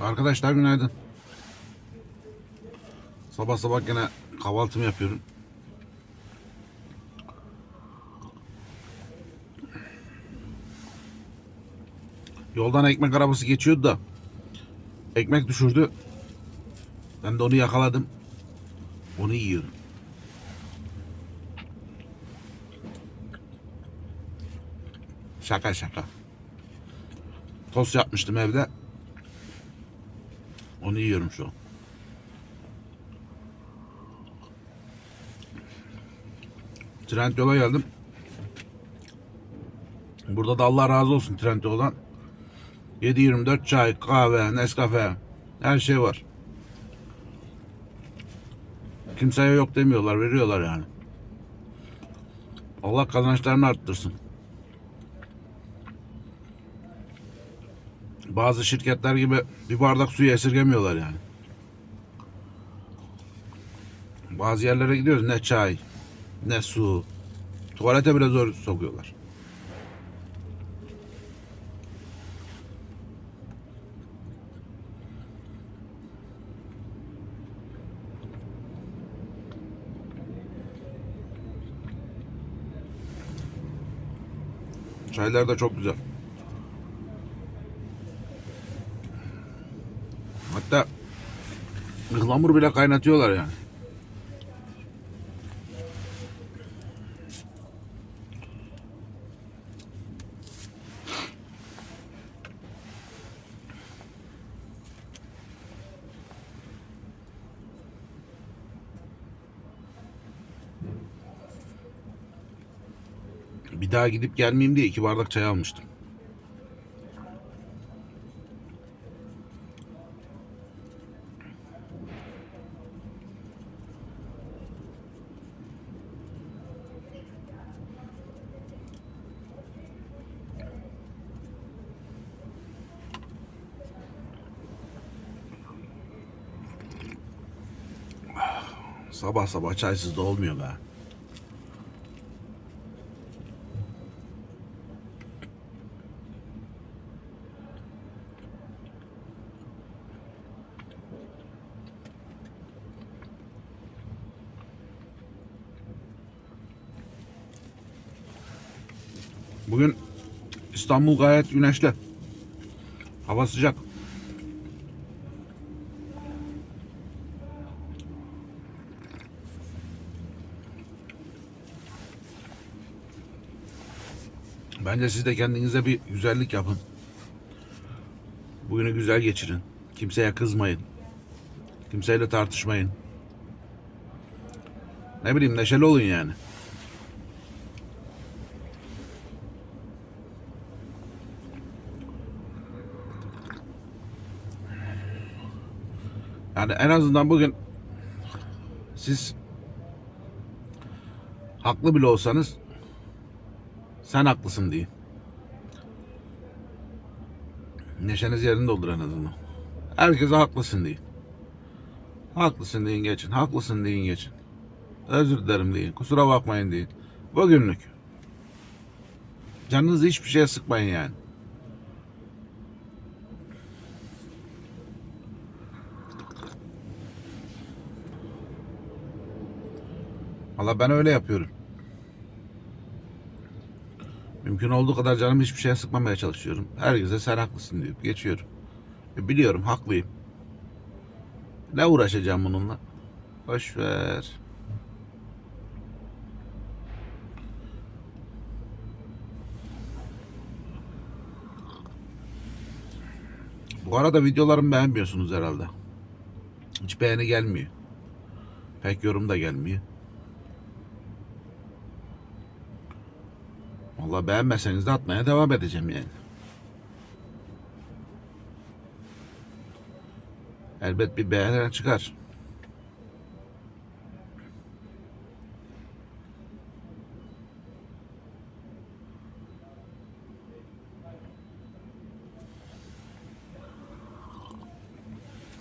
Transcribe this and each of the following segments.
Arkadaşlar günaydın. Sabah sabah gene kahvaltımı yapıyorum. Yoldan ekmek arabası geçiyordu da ekmek düşürdü. Ben de onu yakaladım. Onu yiyorum. Şaka şaka. Tost yapmıştım evde. Onu yiyorum şu an. Trendyol'a geldim. Burada da Allah razı olsun Trendyol'dan. 7-24 çay, kahve, Nescafe her şey var. Kimseye yok demiyorlar, veriyorlar yani. Allah kazançlarını arttırsın. Bazı şirketler gibi bir bardak suyu esirgemiyorlar yani. Bazı yerlere gidiyoruz ne çay, ne su. Tuvalete bile zor sokuyorlar. Çaylar da çok güzel. Ihlamur bile kaynatıyorlar yani. Bir daha gidip gelmeyeyim diye iki bardak çay almıştım. Sabah sabah çaysız da olmuyor be. Bugün İstanbul gayet güneşli. Hava sıcak. Bence siz de kendinize bir güzellik yapın. Bugünü güzel geçirin. Kimseye kızmayın. Kimseyle tartışmayın. Ne bileyim neşeli olun yani. Yani en azından bugün siz haklı bile olsanız sen haklısın deyin. Neşeniz yerinde olur en azından. Herkese haklısın deyin. Haklısın deyin geçin. Haklısın deyin geçin. Özür dilerim deyin. Kusura bakmayın deyin. Bugünlük. Canınızı hiçbir şeye sıkmayın yani. Valla ben öyle yapıyorum. Mümkün olduğu kadar canımı hiçbir şeye sıkmamaya çalışıyorum. Herkese sen haklısın deyip geçiyorum. E, biliyorum haklıyım. Ne uğraşacağım bununla? Boş ver. Bu arada videolarımı beğenmiyorsunuz herhalde. Hiç beğeni gelmiyor. Pek yorum da gelmiyor. Vallahi beğenmezseniz de atmaya devam edeceğim yani. Elbet bir beğenen çıkar.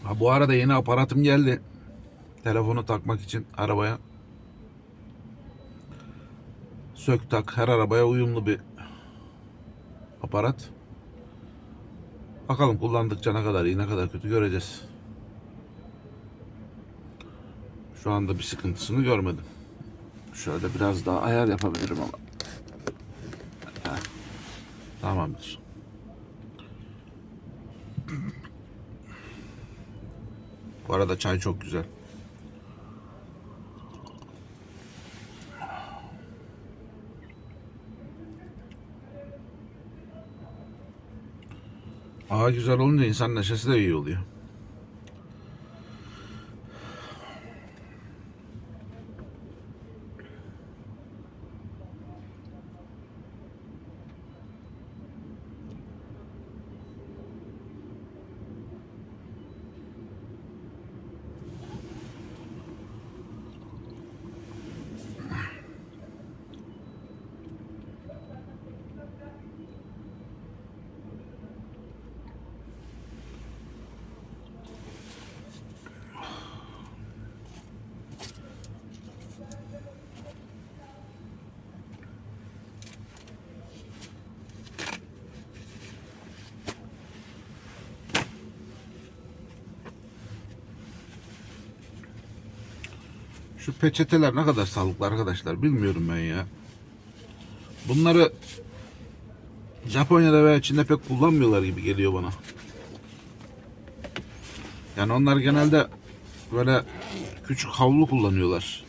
Ha bu arada yeni aparatım geldi. Telefonu takmak için arabaya. Sök tak her arabaya uyumlu bir aparat. Bakalım kullandıkça ne kadar iyi ne kadar kötü göreceğiz. Şu anda bir sıkıntısını görmedim. Şöyle biraz daha ayar yapabilirim ama. Tamamdır. Bu arada çay çok güzel. Hava güzel olunca insan neşesi de iyi oluyor. Şu peçeteler ne kadar sağlıklı arkadaşlar bilmiyorum ben ya. Bunları Japonya'da veya Çin'de pek kullanmıyorlar gibi geliyor bana. Yani onlar genelde böyle küçük havlu kullanıyorlar.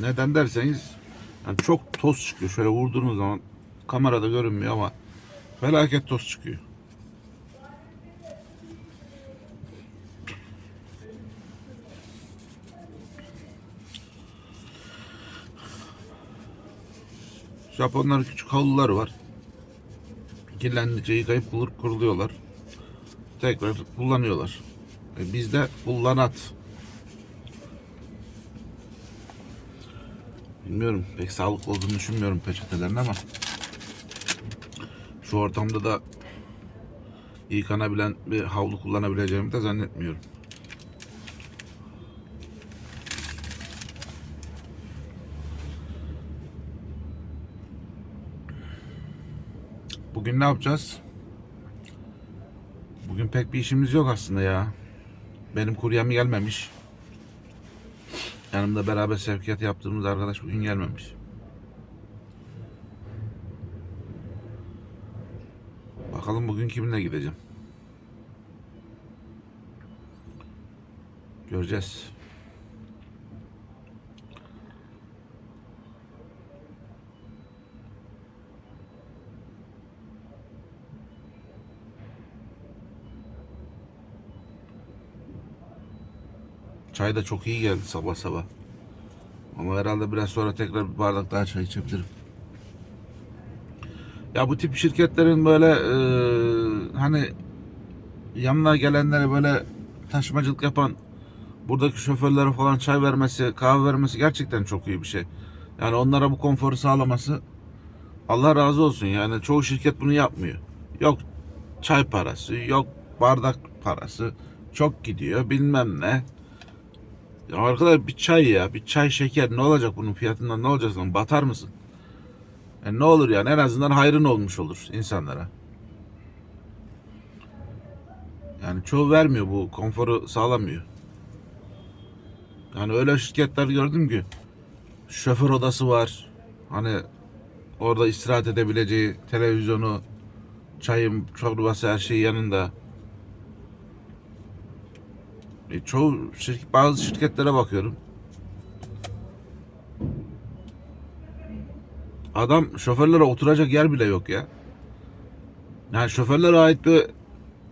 Neden derseniz yani çok toz çıkıyor. Şöyle vurduğunuz zaman kamerada görünmüyor ama felaket toz çıkıyor. Japonların küçük havluları var. Kirlendikçe yıkayıp kur- kuruluyorlar. Tekrar kullanıyorlar. E bizde kullanat. Bilmiyorum pek sağlıklı olduğunu düşünmüyorum peçetelerin ama şu ortamda da yıkanabilen bir havlu kullanabileceğimi de zannetmiyorum. Bugün ne yapacağız? Bugün pek bir işimiz yok aslında ya. Benim kuryem gelmemiş. Yanımda beraber sevkiyat yaptığımız arkadaş bugün gelmemiş. Bakalım bugün kiminle gideceğim. Göreceğiz. Çay da çok iyi geldi sabah sabah. Ama herhalde biraz sonra tekrar bir bardak daha çay içebilirim. Ya bu tip şirketlerin böyle e, hani yanına gelenlere böyle taşımacılık yapan buradaki şoförlere falan çay vermesi, kahve vermesi gerçekten çok iyi bir şey. Yani onlara bu konforu sağlaması Allah razı olsun. Yani çoğu şirket bunu yapmıyor. Yok çay parası, yok bardak parası. Çok gidiyor bilmem ne. Ya arkadaş bir çay ya, bir çay şeker ne olacak bunun fiyatından ne olacak lan batar mısın? E ne olur yani en azından hayrın olmuş olur insanlara. Yani çoğu vermiyor bu konforu sağlamıyor. Yani öyle şirketler gördüm ki şoför odası var. Hani orada istirahat edebileceği televizyonu, çayım, çorbası her şey yanında. E, çoğu şirket, bazı şirketlere bakıyorum. Adam şoförlere oturacak yer bile yok ya. Yani şoförlere ait bir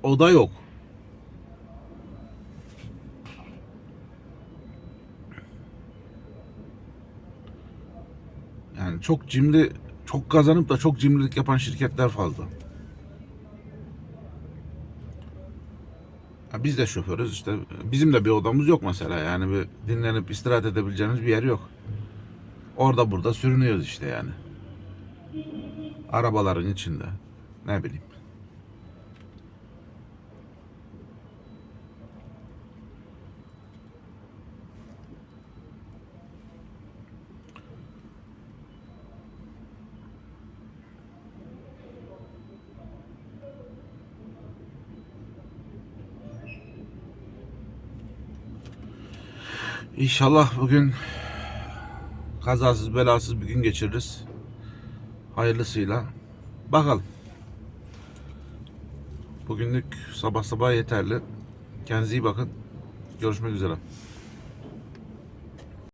oda yok. Yani çok cimri, çok kazanıp da çok cimrilik yapan şirketler fazla. Biz de şoförüz işte. Bizim de bir odamız yok mesela. Yani bir dinlenip istirahat edebileceğimiz bir yer yok. Orada burada sürünüyoruz işte yani. Arabaların içinde. Ne bileyim. İnşallah bugün kazasız belasız bir gün geçiririz. Hayırlısıyla. Bakalım. Bugünlük sabah sabah yeterli. Kendinize iyi bakın. Görüşmek üzere.